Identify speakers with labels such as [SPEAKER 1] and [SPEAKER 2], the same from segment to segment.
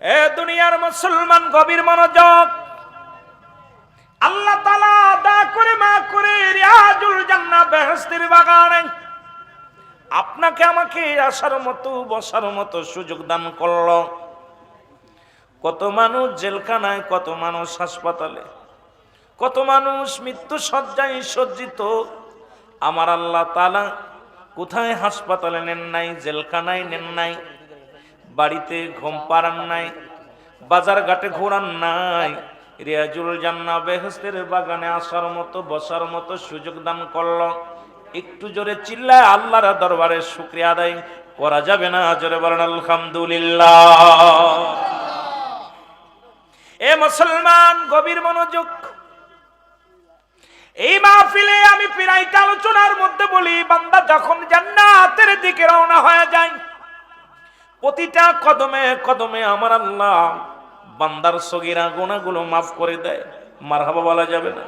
[SPEAKER 1] এ দুনিয়ার মুসলমান গভীর মনোযোগ। আল্লাহ তালা দা করে মা করে রিয়াজুল জান্নাহ বেহেশতের বাগানে আপনাকে আমাকে আসার মতো, বসার মতো সুযোগ দান করল। কত মানুষ জেলখানায়, কত মানুষ হাসপাতালে, কত মানুষ মৃত্যু সজ্জায় সজ্জিত। আমার আল্লাহ তালা কোথায় হাসপাতালে নেন নাই, জেলখানায় নেন নাই? বাড়িতে ঘুম পাড়ান নাই, বাজার ঘাটে ঘোরান নাই, রিয়াজুল জান্না বেহেস্তের বাগানে আসার মতো, বসার মতো সুযোগ দান করল। একটু জোরে চিল্লায় আল্লাহর দরবারে শুক্রিয়া আদায় করা যাবে না, জোরে বলেন, আলহামদুলিল্লাহ। এ মুসলমান, গভীর মনোযোগ। এই মাহফিলে আমি প্রায় আলোচনার মধ্যে বলি, বান্দা যখন জান্নাতের দিকে রওনা হয়ে যায় প্রতিটা কদমে কদমে আমার আল্লাহ বান্দার সগিরা গোনাগুলো মাফ করে দেয়। মারহাবা বলা যাবে না।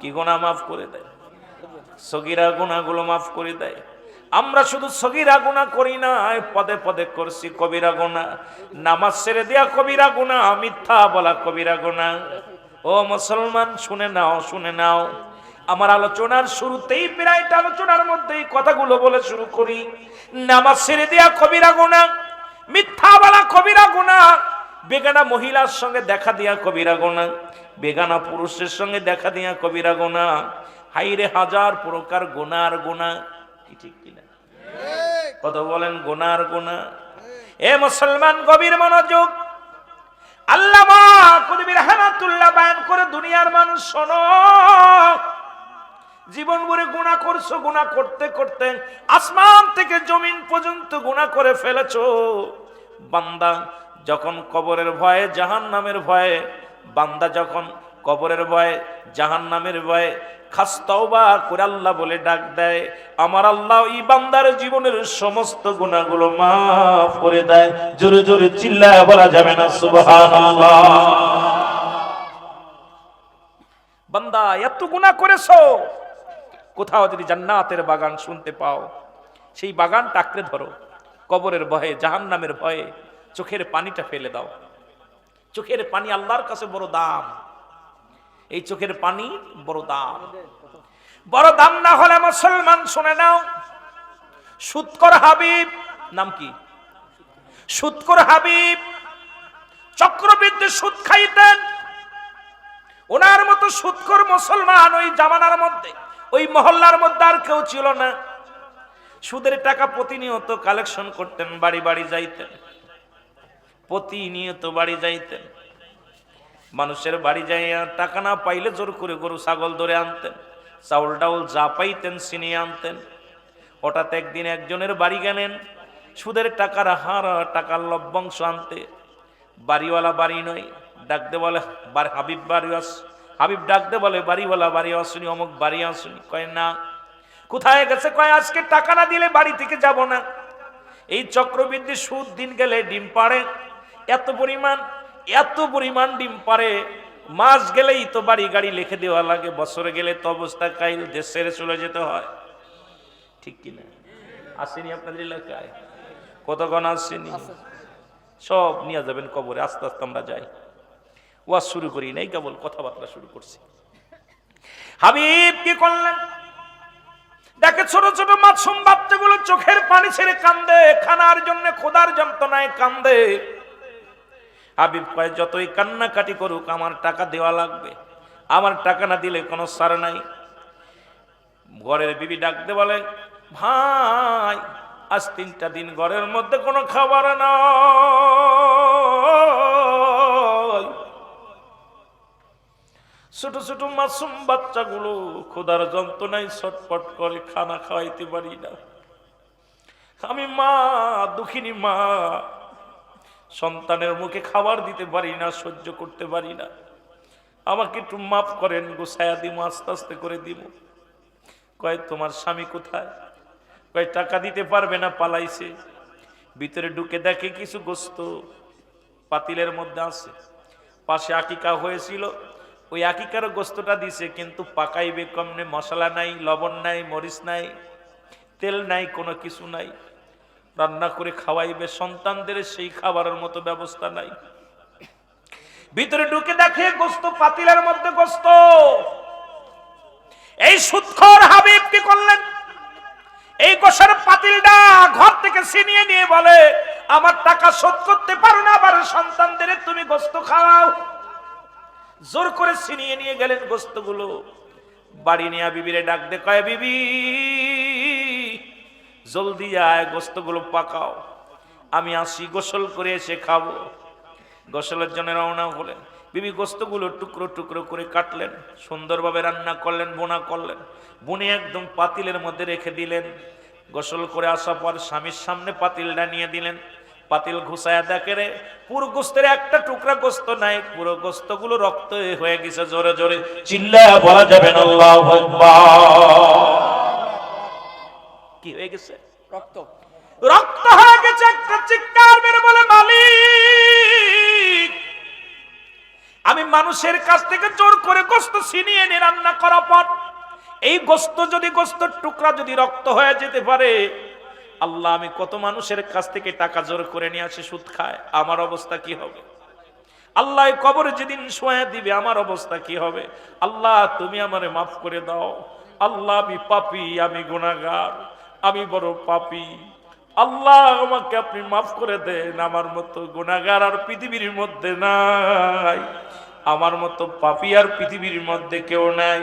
[SPEAKER 1] কি গোনা মাফ করে দেয়? সগিরা গুণাগুলো মাফ করে দেয়। আমরা শুধু সগিরা গুণা করি না, পদে পদে করছি কবিরা গুণা। নামাজ ছেড়ে দেয়া কবিরা গুণা, মিথ্যা বলা কবিরা গুণা। ও মুসলমান, শুনে নাও শুনে নাও। আমার আলোচনার শুরুতেই প্রায় আলোচনার মধ্যেই কথাগুলো বলে শুরু করি। নামাজ ছেড়ে দেয়া কবিরা গুণা মিথ্যা বলা কবিরা গুণা। বেগানা মহিলার সঙ্গে দেখা দিয়া কবিরা গোনা বেগানা পুরুষের সঙ্গে দেখা দিয়া কবিরা গোনা হাইরে হাজার প্রকার গোনার গোনা কি ঠিক কিনা? কত বলেন গোনার গোনা এ মুসলমান গভীর মনোযোগ। আল্লামা কুতুবী রাহমাতুল্লাহ বায়ান করে, দুনিয়ার মানুষ শোনো। জীবন ভরে গুণা করছ, গুণা করতে করতে আসমান থেকে জমিন পর্যন্ত গুণা করে ফেলেছ। বান্দা যখন কবরের ভয়ে জাহান নামের ভয়ে, বান্দা যখন কবরের ভয়ে জাহান নামের ভয়ে খাস্তবা করে আল্লাহ বলে ডাক দেয়, আমার আল্লাহ এই বান্দার জীবনের সমস্ত গুণাগুলো মাফ করে দেয়। জোরে জোরে চিল্লায় বলা যাবে না, সুবহানাল্লাহ। বান্দা, এত গুণা করেছ কোথাও যদি জান্নাতের বাগান শুনতে পাও, সেই বাগান টাকরে ধরো, কবরের ভয়ে, জাহান্নামের ভয়ে, চোখের পানিটা ফেলে দাও। চোখের পানি আল্লাহর কাছে বড় দাম। এই চোখের পানি বড় দাম। বড় দাম না হলে মুসলমান, শুনে নাও। সুৎকর হাবিব, নাম কি? সুৎকর হাবিব, চক্রবৃদ্ধি সুদ খাইতেন। ওনার মতো সুৎকর মুসলমান ওই জামানার মধ্যে। ওই মহল্লার মধ্যে আর কেউ ছিল না। সুদের টাকা প্রতিনিয়ত কালেকশন করতেন, বাড়ি বাড়ি যাইতেন। প্রতিনিয়ত বাড়ি যাইতেন। মানুষের বাড়ি যাইয়া টাকা না পাইলে জোর করে গরু, ছাগল ধরে আনতেন। চাউল ডাউল যা পাইতেন ছিনিয়ে আনতেন। হঠাৎ একদিন একজনের বাড়ি গেলেন, সুদের টাকার হার টাকার লভ্যাংশ আনতে। বাড়িওয়ালা বাড়ি নয়, ডাকতে বলে হাবিব, বাড়ি আস। হাবিব ডাকতে বলে বাড়িওয়ালা বাড়ি আসুনি অমুক বাড়ি আসুনি। কয় না। কোথায় গেছে? কয় আজকে টাকা না দিলে বাড়ি থেকে যাব না। এই চক্রবৃদ্ধি সুদ দিন গেলে ডিম পাড়ে। এত পরিমাণ এত পরিমাণ ডিম পারে মাস গেলেই তো বাড়ি গাড়ি লিখে দেওয়া লাগে বছরে গেলে তো অবস্থা কাইল দেশ ছেড়ে চলে যেতে হয়। ঠিক কিনা? আসেনি আপনাদের এলাকায়? কতক্ষণ আসেনি। সব নিয়ে যাবেন কবরে আস্তে আস্তে আমরা যাই। ওয়াজ শুরু করি নাই, কেবল কথাবার্তা শুরু করছি। হাবিব কি করলেন। দেখে ছোট ছোট মাছুম বাচ্চাগুলো চোখের পানি ছেড়ে কান্দে, খানার জন্য খোদার যন্ত্রণায় কান্দে। হাবিব কয়, যতই কান্নাকাটি করুক, আমার টাকা দেওয়া লাগবে। আমার টাকা না দিলে কোনো সার নাই। ঘরের বিবি ডাকতে বলে, ভাই, আজ তিনটা দিন ঘরের মধ্যে কোনো খাবার নয় ছোট ছোট মাসুম বাচ্চাগুলো খোদার যন্ত্রণায় ছটপট করে খানা খাওয়াইতে পারি না। আমি মা, দুঃখিনী মা, সন্তানের মুখে খাবার দিতে পারি না, সহ্য করতে পারি না। আমাকে একটু মাফ করেন গোসায়া দিব আস্তে আস্তে করে দিব কয়, তোমার স্বামী কোথায়? কয়, টাকা দিতে পারবে না, পালাইছে। ভিতরে ঢুকে দেখে কিছু গোস্ত পাতিলের মধ্যে আছে। পাশে আকিকা হয়েছিল ওই আকিকার গোস্তটা দিছে, কিন্তু পাকাইবে কমনে মশলা নাই, লবণ নাই, মরিচ নাই, তেল নাই, কোনো কিছু নাই। রান্না করে খাওয়াইবে, সন্তানদের সেই খাবারের মতো ব্যবস্থা নাই। ভিতরে ঢুকে দেখে গোস্ত, পাতিলের মধ্যে গোস্ত। এই সুৎখর হাবিব কি করলেন? এই গোসের পাতিলটা ঘর থেকে ছিনিয়ে নিয়ে বলে, আমার টাকা শোধ করতে পারো না, আবার সন্তানদের তুমি গোস্ত খাওয়াও। জোর করে ছিনিয়ে নিয়ে গেলেন গোস্তগুলো বাড়ি নিয়ে বিবিরে ডাক দে, কয়, বিবি, জলদি আয় গোস্তগুলো পাকাও। আমি আসি, গোসল করে এসে খাব। গোসলের জন্য রওনা হলেন। বিবি গোস্তগুলো টুকরো টুকরো করে কাটলেন, সুন্দরভাবে রান্না করলেন, বোনা করলেন। বুনে একদম পাতিলের মধ্যে রেখে দিলেন। গোসল করে আসার পর স্বামীর সামনে পাতিলটা নিয়ে দিলেন। পাতিল ঘুষায়া দেখে রে পুরো গোস্তের একটা টুকরা গোস্ত নাই পুরো গোস্তগুলো রক্ত হয়ে গেছে জোরে জোরে। চিল্লা বলা যাবে না কি হয়ে গেছে?
[SPEAKER 2] রক্ত।
[SPEAKER 1] রক্ত হয়ে গেছে একটা চিৎকার মেরে বলে মালিক আমি মানুষের কাছ থেকে জোর করে গোস্ত ছিনিয়ে এনে রান্না করা পর এই গোস্ত যদি গোস্তর টুকরা যদি রক্ত হয়ে যেতে পারে আল্লাহ, আমি কত মানুষের কাছ থেকে টাকা জোর করে নিয়ে আসে, সুদ খায়, আমার অবস্থা কি হবে? আল্লাহ কবরে যেদিন সোয়া দিবে, আমার অবস্থা কি হবে? আল্লাহ, তুমি আমারে মাফ করে দাও। আল্লাহ, আমি পাপি, আমি গুনাহগার, আমি বড় পাপি। আল্লাহ, আমাকে আপনি মাফ করে দেন, আমার মতো গুনাহগার আর পৃথিবীর মধ্যে নাই। আমার মতো পাপি আর পৃথিবীর মধ্যে কেউ নাই।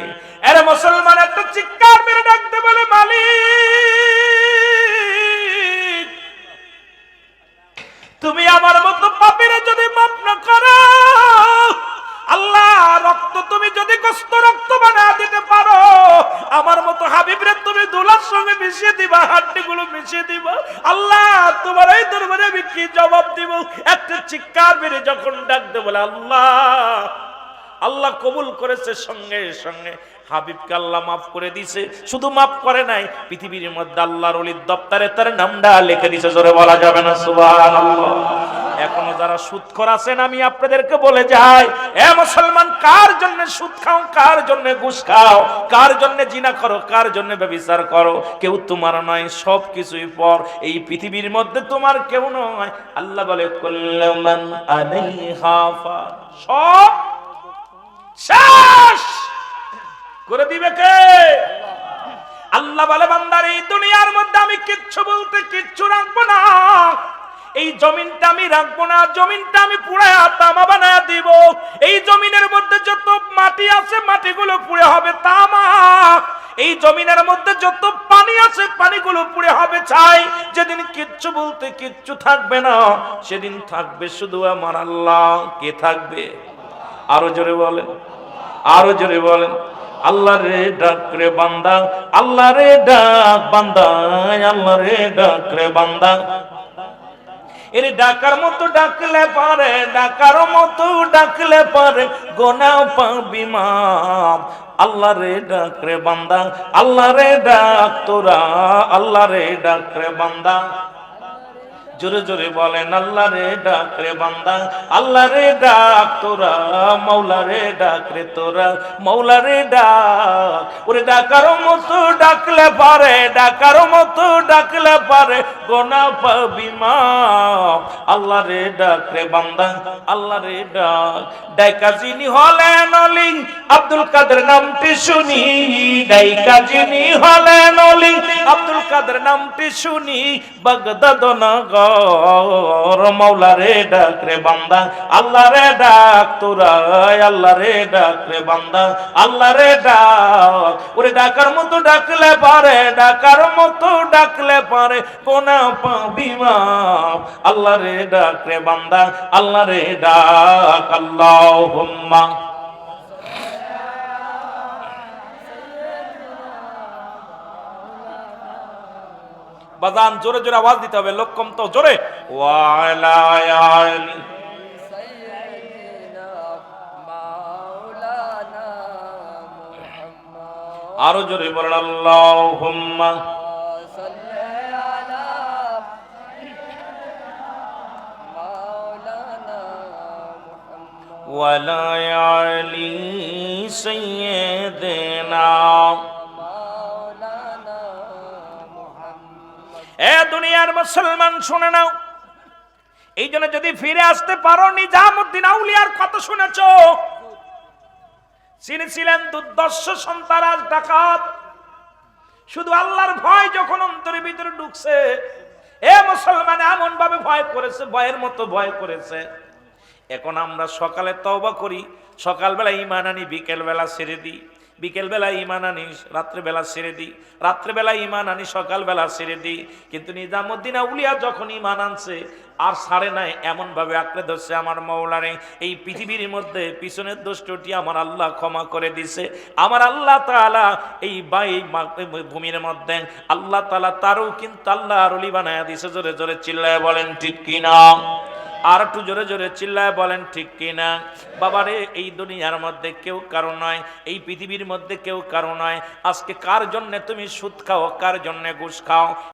[SPEAKER 1] আরে মুসলমান একটা চিৎকার মেরে ডাকতে বলে, মালিক! তুমি আমার মতো পাপিরে যদি মাপ না করো, আল্লাহ, রক্ত তুমি যদি কষ্ট রক্ত বানা দিতে পারো, আমার মতো হাবিবরে তুমি দোলার সঙ্গে মিশিয়ে দিবা হাড্ডি গুলো মিশিয়ে দিবা, আল্লাহ, তোমার এই দরবারে আমি কি জবাব দিব? একটা চিৎকার মেরে যখন ডাকতে বলে, আল্লাহ আল্লাহ কবুল করেছে সঙ্গে সঙ্গে। হাবিবকে আল্লাহ মাফ করে দিছে। শুধু মাফ করে নাই, পৃথিবীর মধ্যে আল্লাহর অলির দপ্তরে তার নামটা লিখে দিছে, জোরে বলা যাবে না, সুবহানাল্লাহ। এখনও যারা সুদখোর আছেন, আমি আপনাদেরকে বলে যাই, এ মুসলমান, কার জন্য সুদ খাও, কার জন্য ঘুষ খাও, কার জন্য জিনা করো, কার জন্য ব্যভিচার করো? কেউ তোমার নয়, সব কিছুই পর। এই পৃথিবীর মধ্যে তোমার কেউ নয়। আল্লাহ বলে ফান। সব শেষ! করে দিবে কে? আল্লাহ বলে, বান্দার, এই দুনিয়ার মধ্যে আমি কিচ্ছু বলতে কিচ্ছু রাখব না। এই জমিনটা আমি রাখব না, জমিনটা আমি পুড়ায়া তামা বানায় দিব। এই জমিনের মধ্যে যত মাটি আছে, মাটিগুলো পুড়ে হবে তামা। এই জমিনের মধ্যে যত পানি আছে, পানিগুলো পুড়ে হবে চাই যেদিন কিচ্ছু বলতে কিচ্ছু থাকবে না, সেদিন থাকবে শুধু আমার আল্লাহ। কে থাকবে? আরও জোরে বলেন, আরও জোরে বলেন। আল্লাহ রে ডাক রে বান্দা আল্লাহ ডাক বান্দা আল্লাহ রে ডাক রে বান্দা। এর ডাকার মতো ডাকলে পারে, ডাকার মতো ডাকলে পারে গোনা পাবি মাপ। আল্লাহ রে ডাক রে বান্দা আল্লাহ ডাক তোরা আল্লাহ রে ডাক বান্দা। জোরে জোরে বলেন, আল্লাহ রে ডাক রে বান্দা, আল্লাহ রে ডাক তোরা মৌলা রে ডাক রে তোরা মৌলা রে ডাক। ওরে ডাকার মতো ডাকলে পারে, ডাকার মতো ডাকলে পারে, গোনা পাবি আল্লাহ রে ডাক রে বান্দা, আল্লাহ রে ডাক। ডাইকা যিনি হলেন অলি, আব্দুল কাদের নামটি শুনি। ডাইকা যিনি হলেন অলি, আব্দুল কাদের নামটি শুনি। বাগদাদ নগর মাওলা রে ডাক রে বান্দা আল্লাহ রে ডাক তোরা আল্লাহ রে ডাক রে বান্দা আল্লাহ রে ডাক। ওরে ডাকার মতো ডাকলে পারে, ডাকার মতো ডাকলে পারে, কোনা পাবি আল্লাহ রে ডাক রে বান্দা আল্লাহ রে ডাক। আল্লাহুম্মা বাজান জোরে জোরে আওয়াজ দিতে হবে লোক কম তো জোরে ওয়ালা আলি
[SPEAKER 2] سيدنا مولانا محمد
[SPEAKER 1] আরো জোরে বলেন আল্লাহুম্মা
[SPEAKER 2] صل على مولانا
[SPEAKER 1] এ দুনিয়ার মুসলমান, শুনে নাও। এই জন্য যদি ফিরে আসতে পারো, নিজামুদ্দিন আউলিয়ার কথা শুনেছ। তিনি ছিলেন দুর্দর্শ সন্তারাজ ডাকাত। শুধু আল্লাহর ভয় যখন অন্তরের ভিতরে ঢুকছে, এ মুসলমান এমন ভাবে ভয় করেছে, ভয়ের মতো ভয় করেছে। এখন আমরা সকালে তওবা করি, সকালবেলা ইমান আনি, বিকেলবেলা ছেড়ে দিই। বিকেলবেলা ইমান আনি, রাত্রেবেলা ছেড়ে দিই। রাত্রেবেলা ইমান আনি, সকালবেলা ছেড়ে দিই। কিন্তু নিজামুদ্দিন আউলিয়া যখন ইমান আনছে, আর ছাড়ে নাই এমন ভাবে আঁকড়ে ধরছে আমার মৌলারে এই পৃথিবীর মধ্যে পিছনের দোষটি আমার আল্লাহ ক্ষমা করে দিছে। আমার আল্লাহ তাআলা এই বাই ভূমির মধ্যে আল্লাহ তাআলা তারও কিন্তু আল্লাহ রলি বানায় দিছে, জোরে জোরে চিল্লায় বলেন, ঠিক কিনা? আর একটু জোরে জোরে চিল্লায় বলেন, ঠিক কিনা? বাবারে, এই দুনিয়ার মধ্যে কেউ কারও নয়, এই পৃথিবীর মধ্যে কেউ কারও নয়। আজকে কার জন্য তুমি সুদ খাও, কার জন্যে ঘুষ খাও?